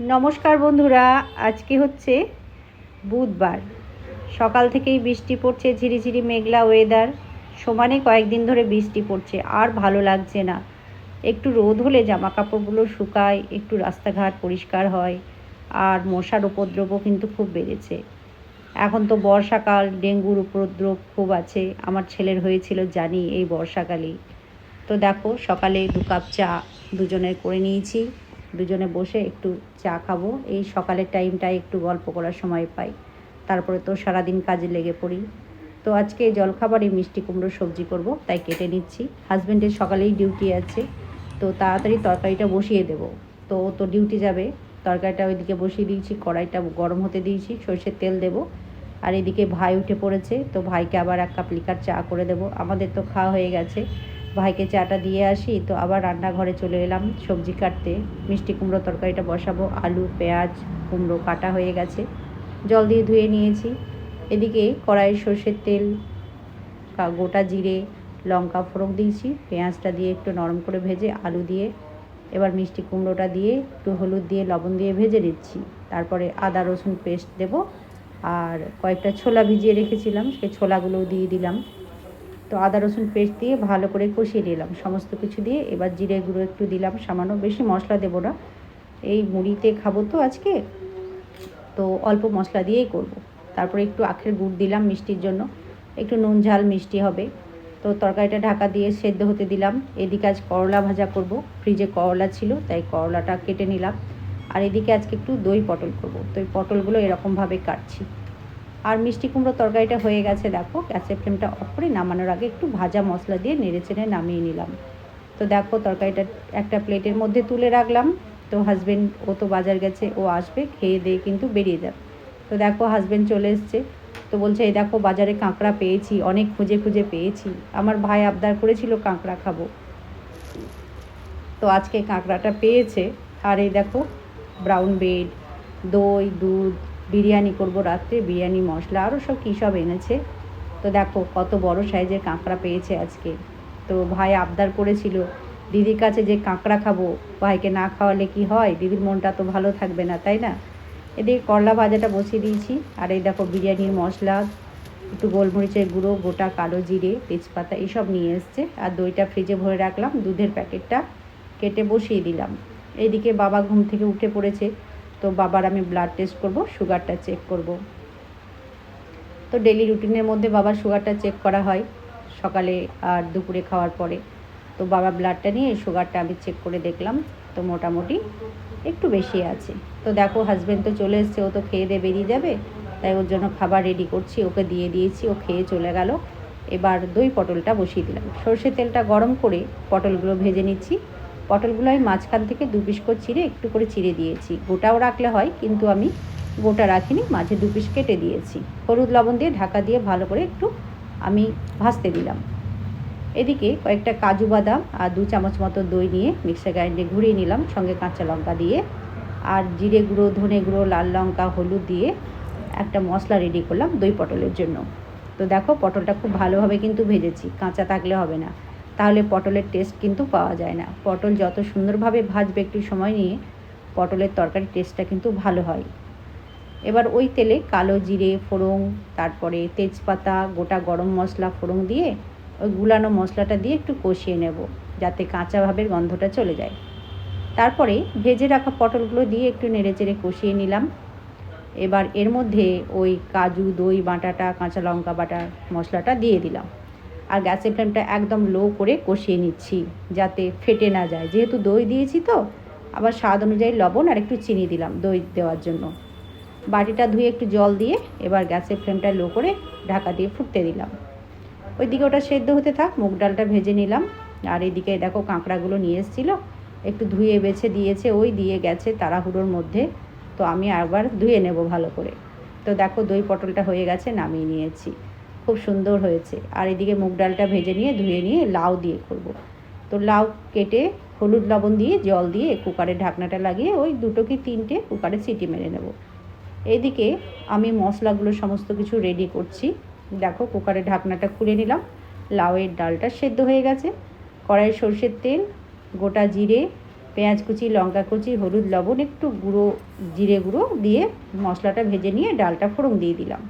নমস্কার বন্ধুরা, আজকে হচ্ছে বুধবার। সকাল থেকেই বৃষ্টি পড়ছে, ঝিরিঝিরি মেঘলা ওয়েদার সমানে কয়েকদিন ধরে বৃষ্টি পড়ছে, আর ভালো লাগছে না। একটু রোদ হলে জামা কাপড়গুলো শুকায়, একটু রাস্তাঘাট পরিষ্কার হয়, আর মশার উপদ্রবও কিন্তু খুব বেড়েছে। এখন তো বর্ষাকাল, ডেঙ্গুর উপদ্রব খুব আছে, আমার ছেলের হয়েছিল জানি এই বর্ষাকালেই। তো দেখো, সকালে দু কাপ চা দুজনের করে নিয়েছি। দুজনে বসে একটু চা খাব। এই সকালের টাইমটায় একটু গল্প করার সময় পাই। তারপরে তো সারাদিন কাজে লেগে পড়ি। তো আজকে জলখাবারে মিষ্টি কুমড়ো সবজি করব, তাই কেটে নিচ্ছি। হাজব্যান্ডের সকালেই ডিউটি আছে, তো তাড়াতাড়ি তরকারিটা বসিয়ে দেবো। তো তো ডিউটি যাবে, তরকারিটা ওইদিকে বসিয়ে দিয়েছি, কড়াইটা গরম হতে দিয়েছি, সর্ষের তেল দেব। আর এদিকে ভাই উঠে পড়েছে, তো ভাইকে আবার এক কাপ লিকার চা করে দেবো। আমাদের তো খাওয়া হয়ে গেছে। ভাইকে চাটা দিয়ে আসি, তো আবার রান্নাঘরে চলে এলাম সবজি কাটতে। মিষ্টি কুমড়ো তরকারিটা বসাবো, আলু, পেঁয়াজ, কুমড়ো কাটা হয়ে গেছে। জল দিয়ে ধুয়ে নিয়েছি। এদিকে কড়াই সর্ষের তেল গোটা জিরে, লঙ্কা ফোড়ন দিয়েছি, পেঁয়াজটা দিয়ে একটু নরম করে ভেজে আলু দিয়ে, এবার মিষ্টি কুমড়োটা দিয়ে একটু হলুদ দিয়ে লবণ দিয়ে ভেজে নিচ্ছি। তারপরে আদা, রসুন পেস্ট দেব। আর কয়েকটা ছোলা ভিজিয়ে রেখেছিলাম সেই ছোলাগুলোও দিয়ে দিলাম। তো আদা, রসুন পেস্ট দিয়ে ভালো করে কষিয়ে নিলাম। সমস্ত কিছু দিয়ে এবার জিরে গুঁড়ো একটু দিলাম, সামান্য বেশি মশলা দেবো না। এই মুড়িতে খাব তো আজকে, তো অল্প মশলা দিয়েই করব। তারপরে একটু আখের গুড় দিলাম মিষ্টির জন্য। একটু নুন, ঝাল মিষ্টি হবে। তো তরকারিটা ঢাকা দিয়ে সেদ্ধ হতে দিলাম। এদিকে আজ করলা ভাজা করব। ফ্রিজে করলা ছিল, তাই করলাটা কেটে নিলাম। আর এদিকে আজকে একটু দই পটল করব। তো এই পটলগুলো এরকমভাবে কাটছি। আর মিষ্টি কুমড়ো তরকারিটা হয়ে গেছে, দেখো, গ্যাসের ফ্লেমটা অফ করে নামানোর আগে একটু ভাজা মশলা দিয়ে নেড়ে চেড়ে নামিয়ে নিলাম। তো দেখো, তরকারিটা একটা প্লেটের মধ্যে তুলে রাখলাম। তো হাজবেন্ড ও তো বাজার গেছে, ও আসবে, খেয়ে দিয়ে কিন্তু বেরিয়ে যাবে। তো দেখো হাজবেন্ড চলে এসছে। তো বলছে, এই দেখো, বাজারে কাঁকড়া পেয়েছি, অনেক খুঁজে খুঁজে পেয়েছি। আমার ভাই আবদার করেছিল কাঁকড়া খাব। তো আজকে কাঁকড়াটা পেয়েছে। আর এই দেখো ব্রাউন ব্রেড দই, দুধ বিরিয়ানি করব রাত্রে, বিরিয়ানি, মশলা আরও সব কী সব এনেছে। তো দেখো কত বড় সাইজের কাঁকড়া পেয়েছে আজকে। তো ভাই আবদার করেছিল, দিদির কাছে যে কাঁকড়া খাব, ভাইকে না খাওয়ালে কি হয়? দিদির মনটা তো ভালো থাকবে না, তাই না? এদিকে করলা ভাজাটা বসিয়ে দিয়েছি, আর এই দেখো বিরিয়ানির মশলা, একটু গোলমরিচের গুঁড়ো, গোটা কালো জিরে, তেজপাতা, এসব নিয়ে এসছে। আর দইটা ফ্রিজে ভরে রাখলাম, দুধের প্যাকেটটা কেটে বসিয়ে দিলাম। এইদিকে বাবা ঘুম থেকে উঠে পড়েছে তো বাবার আমি ব্লাড টেস্ট করব সুগারটা চেক করব। তো ডেলি রুটিনের মধ্যে বাবার সুগারটা চেক করা হয়, সকালে আর দুপুরে খাওয়ার পরে। তো বাবা ব্লাডটা নিয়ে সুগারটা আমি চেক করে দেখলাম, তো মোটামুটি একটু বেশি আছে। তো দেখো হাজব্যান্ড তো চলে এসছে, ও তো খেয়ে দিয়ে বেরিয়ে যাবে, তাই ওর জন্য খাবার রেডি করছি, ওকে দিয়ে দিয়েছি, ও খেয়ে চলে গেল। এবার দই পটলটা বসিয়ে দিলাম। সর্ষের তেলটা গরম করে পটলগুলো ভেজে নিচ্ছি। পটলগুলো আমি মাঝখান থেকে দু পিস করে চিড়ে একটু করে চিড়ে দিয়েছি। গোটাও রাখলে হয়, কিন্তু আমি গোটা রাখিনি, মাঝে দু পিস কেটে দিয়েছি। হলুদ লবণ দিয়ে ঢাকা দিয়ে ভালো করে একটু আমি ভাজতে দিলাম। এদিকে কয়েকটা কাজু বাদাম আর দু চামচ মতো দই নিয়ে মিক্সার গ্রাইন্ডে ঘুরিয়ে নিলাম, সঙ্গে কাঁচা লঙ্কা দিয়ে। আর জিরে গুঁড়ো, ধনে গুঁড়ো, লাল লঙ্কা, হলুদ দিয়ে একটা মশলা রেডি করলাম দই পটলের জন্য। তো দেখো, পটলটা খুব ভালোভাবে কিন্তু ভেজেছি, কাঁচা থাকলে হবে না। তাহলে পটলের টেস্ট কিন্তু পাওয়া যায় না। পটল যত সুন্দরভাবে ভাজবে একটু সময় নিয়ে, পটলের তরকারির টেস্টটা কিন্তু ভালো হয়। এবার ওই তেলে কালো জিরে ফোড়ং তারপরে তেজপাতা, গোটা গরম মশলা ফোড়ং দিয়ে ওই গুলানো মশলাটা দিয়ে একটু কষিয়ে নেব, যাতে কাঁচা ভাবের গন্ধটা চলে যায়। তারপরে ভেজে রাখা পটলগুলো দিয়ে একটু নেড়েচেড়ে কষিয়ে নিলাম। এবার এর মধ্যে ওই কাজু, দই বাটাটা, কাঁচা লঙ্কা বাটা মশলাটা দিয়ে দিলাম। আর গ্যাসের ফ্লেমটা একদম লো করে কষিয়ে নিচ্ছি যাতে ফেটে না যায়। যেহেতু দই দিয়েছি তো, আবার স্বাদ অনুযায়ী লবণ আর একটু চিনি দিলাম দই দেওয়ার জন্য। বাটিটা ধুয়ে একটু জল দিয়ে এবার গ্যাসের ফ্লেমটা লো করে ঢাকা দিয়ে ফুটতে দিলাম। ওইদিকে ওটা সেদ্ধ হতে থাক, মুগ ডালটা ভেজে নিলাম। আর এদিকে দেখো কাঁকড়াগুলো নিয়ে এসেছিল, একটু ধুয়ে বেছে দিয়েছে ওই দিয়ে গেছে তাড়াহুড়োর মধ্যে। তো আমি আবার ধুয়ে নেব ভালো করে। তো দেখো দই পটলটা হয়ে গেছে, নামিয়ে নিয়েছি। খুব সুন্দর হয়েছে। আর এদিকে মুগ ডালটা ভেজে নিয়ে ধুয়ে নিয়ে লাউ দিয়ে করব। তো লাউ কেটে হলুদ লবণ দিয়ে জল দিয়ে কুকারের ঢাকনাটা লাগিয়ে ওই দুটো কি তিনটে কুকারে সিটি মেরে নেব। এদিকে আমি মশলাগুলো সমস্ত কিছু রেডি করছি। দেখো কুকারের ঢাকনাটা খুলে নিলাম। লাউয়ের ডালটা সেদ্ধ হয়ে গেছে। কড়াই সর্ষের তেল, গোটা জিরে, পেঁয়াজ কুচি, লঙ্কা কুচি, হলুদ লবণ, একটু গুঁড়ো জিরে গুঁড়ো দিয়ে মশলাটা ভেজে নিয়ে ডালটা ফোড়ন দিয়ে দিলাম।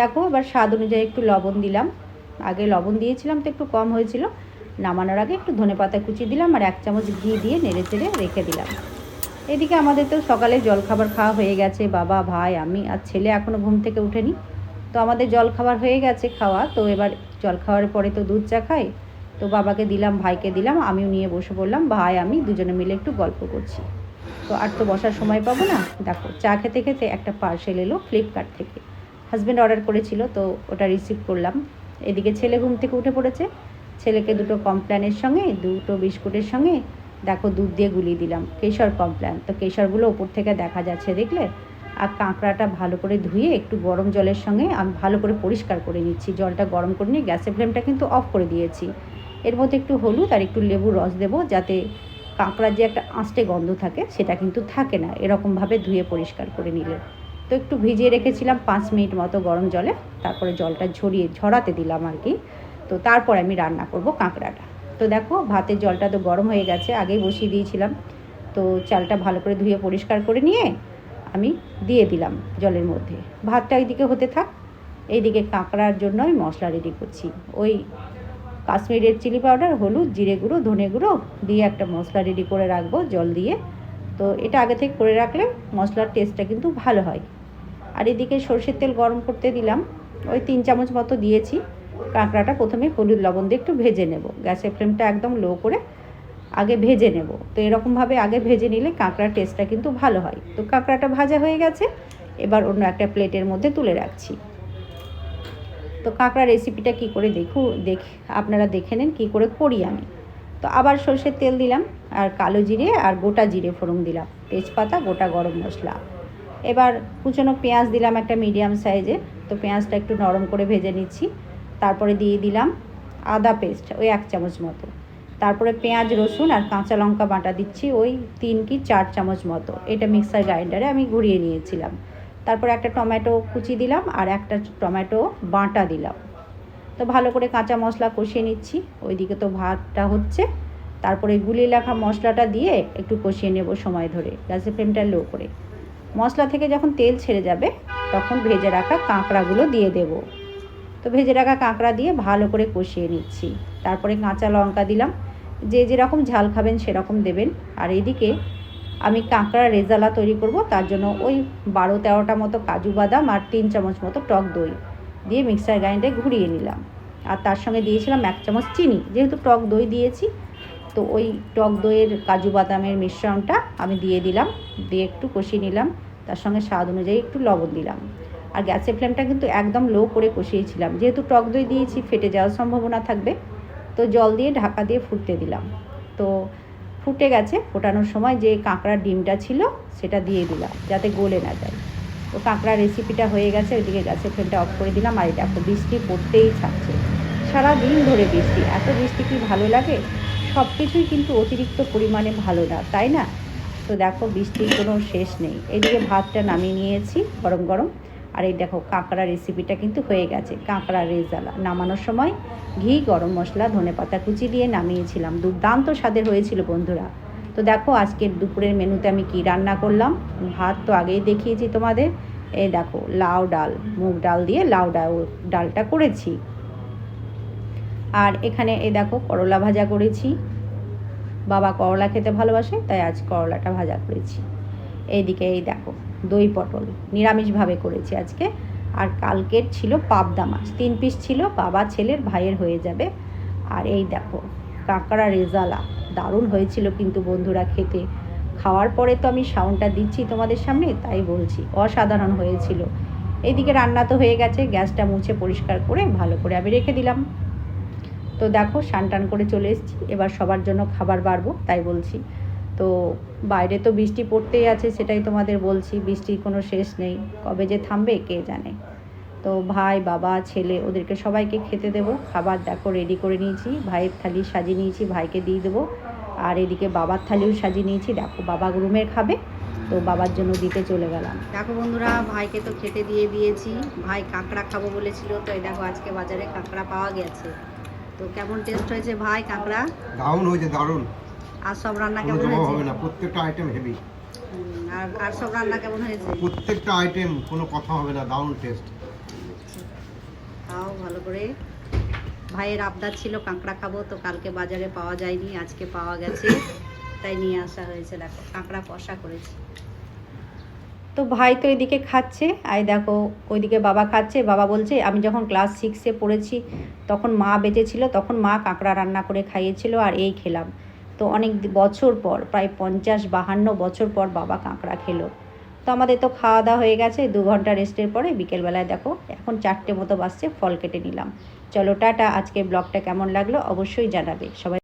দেখো, এবার স্বাদ অনুযায়ী একটু লবণ দিলাম। আগে লবণ দিয়েছিলাম তো একটু কম হয়েছিল। নামানোর আগে একটু ধনেপাতা কুচি দিলাম আর এক চামচ ঘি দিয়ে নেড়ে চেড়ে রেখে দিলাম। এদিকে আমাদের তো সকালে জলখাবার খাওয়া হয়ে গেছে, বাবা, ভাই, আমি আর ছেলে এখনও ঘুম থেকে উঠেনি। তো আমাদের জল খাবার হয়ে গেছে খাওয়া, তো এবার জল খাওয়ার পরে তো দুধ চা খাই। তো বাবাকে দিলাম, ভাইকে দিলাম, আমিও নিয়ে বসে পড়লাম, ভাই, আমি দুজনে মিলে একটু গল্প করছি। তো আর তো বসার সময় পাবো না। দেখো, চা খেতে খেতে একটা পার্সেল এলো ফ্লিপকার্ট থেকে। হাজব্যান্ড অর্ডার করেছিল, তো ওটা রিসিভ করলাম। এদিকে ছেলে ঘুম থেকে উঠে পড়েছে। ছেলেকে দুটো কমপ্ল্যানের সঙ্গে, দুটো বিস্কুটের সঙ্গে, দেখো দুধ দিয়ে গুলিয়ে দিলাম। কেশর কমপ্ল্যান। তো কেশরগুলো ওপর থেকে দেখা যাচ্ছে, দেখলে? আর কাঁকড়াটা ভালো করে ধুয়ে একটু গরম জলের সঙ্গে আমি ভালো করে পরিষ্কার করে নিচ্ছি। জলটা গরম করে নিয়ে গ্যাসের ফ্লেমটা কিন্তু অফ করে দিয়েছি। এর মধ্যে একটু হলুদ আর একটু লেবুর রস দেবো, যাতে কাঁকড়ার যে একটা আঁচটে গন্ধ থাকে, সেটা কিন্তু থাকে না। এরকমভাবে ধুয়ে পরিষ্কার করে নিলে। তো একটু ভিজিয়ে রেখেছিলাম পাঁচ মিনিট মতো গরম জলে। তারপরে জলটা ঝরিয়ে, ঝরাতে দিলাম আর কি। তো তারপর আমি রান্না করব কাঁকড়াটা। তো দেখো ভাতের জলটা তো গরম হয়ে গেছে, আগেই বসিয়ে দিয়েছিলাম। তো চালটা ভালো করে ধুয়ে পরিষ্কার করে নিয়ে আমি দিয়ে দিলাম জলের মধ্যে। ভাতটা এইদিকে হতে থাক, এইদিকে কাঁকড়ার জন্য আমি মশলা রেডি করছি। ওই কাশ্মীরের চিলি পাউডার হলুদ, জিরে গুঁড়ো, ধনে গুঁড়ো দিয়ে একটা মশলা রেডি করে রাখব জল দিয়ে। তো এটা আগে থেকে করে রাখলে মশলার টেস্টটা কিন্তু ভালো হয়। আর এদিকে সর্ষের তেল গরম করতে দিলাম। ওই তিন চামচ মতো দিয়েছি। কাঁকড়াটা প্রথমে হলুদ লবণ দিয়ে একটু ভেজে নেব। গ্যাসের ফ্লেমটা একদম লো করে আগে ভেজে নেব। তো এরকমভাবে আগে ভেজে নিলে কাঁকড়ার টেস্টটা কিন্তু ভালো হয়। তো কাঁকড়াটা ভাজা হয়ে গেছে। এবার অন্য একটা প্লেটের মধ্যে তুলে রাখছি। তো কাঁকড়া রেসিপিটা কি করে দেখু, দেখ, আপনারা দেখে নেন কী করে করি আমি। তো আবার সর্ষের তেল দিলাম। আর কালো জিরে আর গোটা জিরে ফোড়ন দিলাম। তেজপাতা, গোটা গরম মশলা। এবার কুচনো পেঁয়াজ দিলাম একটা মিডিয়াম সাইজে। তো পেঁয়াজটা একটু নরম করে ভেজে নিচ্ছি। তারপরে দিয়ে দিলাম আদা পেস্ট, ওই এক চামচ মতো। তারপরে পেঁয়াজ, রসুন আর কাঁচা লঙ্কা বাটা দিচ্ছি ওই তিন কি চার চামচ মতো। এটা মিক্সার গ্রাইন্ডারে আমি ঘুরিয়ে নিয়েছিলাম। তারপরে একটা টমেটো কুচি দিলাম আর একটা টমেটো বাটা দিলাম। তো ভালো করে কাঁচা মশলা কষিয়ে নিচ্ছি। ওইদিকে তো ভাতটা হচ্ছে। তারপরে গুলিয়ে রাখা মশলাটা দিয়ে একটু কষিয়ে নেব সময় ধরে। গ্যাসের ফ্লেমটা লো করে। মশলা থেকে যখন তেল ছেড়ে যাবে, তখন ভেজে রাখা কাঁকড়াগুলো দিয়ে দেব। তো ভেজে রাখা কাঁকড়া দিয়ে ভালো করে কষিয়ে নিচ্ছি। তারপরে কাঁচা লঙ্কা দিলাম। যে যেরকম ঝাল খাবেন সেরকম দেবেন। আর এদিকে আমি কাঁকড়া রেজালা তৈরি করব, তার জন্য ওই বারো তেরোটা মতো কাজু বাদাম আর তিন চামচ মতো টক দই দিয়ে মিক্সার গ্রাইন্ডারে ঘুরিয়ে নিলাম। আর তার সঙ্গে দিয়েছিলাম এক চামচ চিনি। যেহেতু টক দই দিয়েছি, তো ওই টক দইয়ের কাজু বাদামের মিশ্রণটা আমি দিয়ে দিলাম। দিয়ে একটু কষিয়ে নিলাম। তার সঙ্গে স্বাদ অনুযায়ী একটু লবণ দিলাম। আর গ্যাসের ফ্লেমটা কিন্তু একদম লো করে কষিয়েছিলাম। যেহেতু টক দই দিয়েছি, ফেটে যাওয়ার সম্ভাবনা থাকবে। তো জল দিয়ে ঢাকা দিয়ে ফুটতে দিলাম। তো ফুটে গেছে, ফোটানোর সময় যে কাঁকড়ার ডিমটা ছিল, সেটা দিয়ে দিলাম, যাতে গলে না যায়। তো কাঁকড়ার রেসিপিটা হয়ে গেছে, ওইদিকে গ্যাসের ফ্লেমটা অফ করে দিলাম। আর দেখো বৃষ্টি পড়তেই থাকছে। সারা দিন ধরে বৃষ্টি। এত বৃষ্টি কি ভালো লাগে? সব কিছুই কিন্তু অতিরিক্ত পরিমাণে ভালো না, তাই না? তো দেখো বৃষ্টির কোনো শেষ নেই। এইদিকে ভাতটা নামিয়ে নিয়েছি গরম গরম। আর এই দেখো কাঁকড়া রেসিপিটা কিন্তু হয়ে গেছে। কাঁকড়া রেজালা। নামানোর সময় ঘি, গরম মশলা, ধনে পাতা কুচি দিয়ে নামিয়েছিলাম। দুর্দান্ত স্বাদের হয়েছিল বন্ধুরা। তো দেখো আজকের দুপুরের মেনুতে আমি কি রান্না করলাম? ভাত তো আগেই দেখিয়েছি তোমাদের। এই দেখো লাউ ডাল, মুগ ডাল দিয়ে লাউ ডাল, ডালটা করেছি। আর এখানে এ দেখো করলা ভাজা করেছি। বাবা করলা খেতে ভালোবাসে, তাই আজ করলাটা ভাজা করেছি। এইদিকে এই দেখো, দই পটল নিরামিষভাবে করেছি আজকে। আর কালকের ছিল পাবদা মাছ, তিন পিস ছিল, বাবা ছেলের ভাইয়ের হয়ে যাবে। আর এই দেখো, কাঁকড়া রেজালা, দারুণ হয়েছিল কিন্তু বন্ধুরা খেতে। খাওয়ার পরে তো আমি সাউন্ডটা দিচ্ছি তোমাদের সামনে, তাই বলছি, অসাধারণ হয়েছিল। এইদিকে রান্না তো হয়ে গেছে, গ্যাসটা মুছে পরিষ্কার করে ভালো করে আমি রেখে দিলাম। তো দেখো টান করে চলে এসেছি। এবার সবার জন্য খাবার বাড়বো, তাই বলছি। তো বাইরে তো বৃষ্টি পড়তেই আছে, সেটাই তোমাদের বলছি। বৃষ্টির কোনো শেষ নেই। কবে যে থামবে, কে জানে। তো ভাই, বাবা, ছেলে, ওদেরকে সবাইকে খেতে দেবো। খাবার দেখো রেডি করে নিয়েছি। ভাইয়ের থালি সাজিয়ে নিয়েছি, ভাইকে দিয়ে দেবো। আর এদিকে বাবার থালিও সাজিয়ে নিয়েছি। দেখো, বাবা রুমের খাবে। তো বাবার জন্য দিতে চলে গেলাম। দেখো বন্ধুরা, ভাইকে তো খেতে দিয়ে দিয়েছি। ভাই কাঁকড়া খাব বলেছিল, তো এই দেখো আজকে বাজারে কাঁকড়া পাওয়া গেছে। তো কেমন টেস্ট হয়েছে ভাই কাঁকড়া? দারুণ হয়েছে দারুণ। আর সব রান্না কেমন হয়েছে? হবে না প্রত্যেকটা আইটেম হেভি আর আর সব রান্না কেমন হয়েছে? প্রত্যেকটা আইটেম কোনো কথা হবে না দারুণ টেস্ট খাও ভালো করে। ভাইয়ের আবদার ছিল কাঁকড়া খাব তো কালকে বাজারে পাওয়া যায়নি আজকে পাওয়া গেছে। তাই নিয়ে আসা হয়েছে দেখো কাঁকড়া কষা করেছি। তো ভাই তো এদিকে খাচ্ছে, আই দেখো ওইদিকে বাবা খাচ্ছে, বাবা বলছে, আমি যখন ক্লাস সিক্সে পড়েছি, তখন মা বেঁচে ছিল, তখন মা কাঁকড়া রান্না করে খাইয়েছিল আর এই খেলাম। তো অনেক বছর পর, প্রায় পঞ্চাশ বাহান্ন বছর পর বাবা কাঁকড়া খেলো। তো আমাদের তো খাওয়া দাওয়া হয়ে গেছে, দু ঘণ্টা রেস্টের পরে বিকেলবেলায় দেখো, এখন চারটে মতো বাসছে ফল কেটে নিলাম। চলো টাটা আজকে ব্লগটা কেমন লাগল অবশ্যই জানাবে। সবাই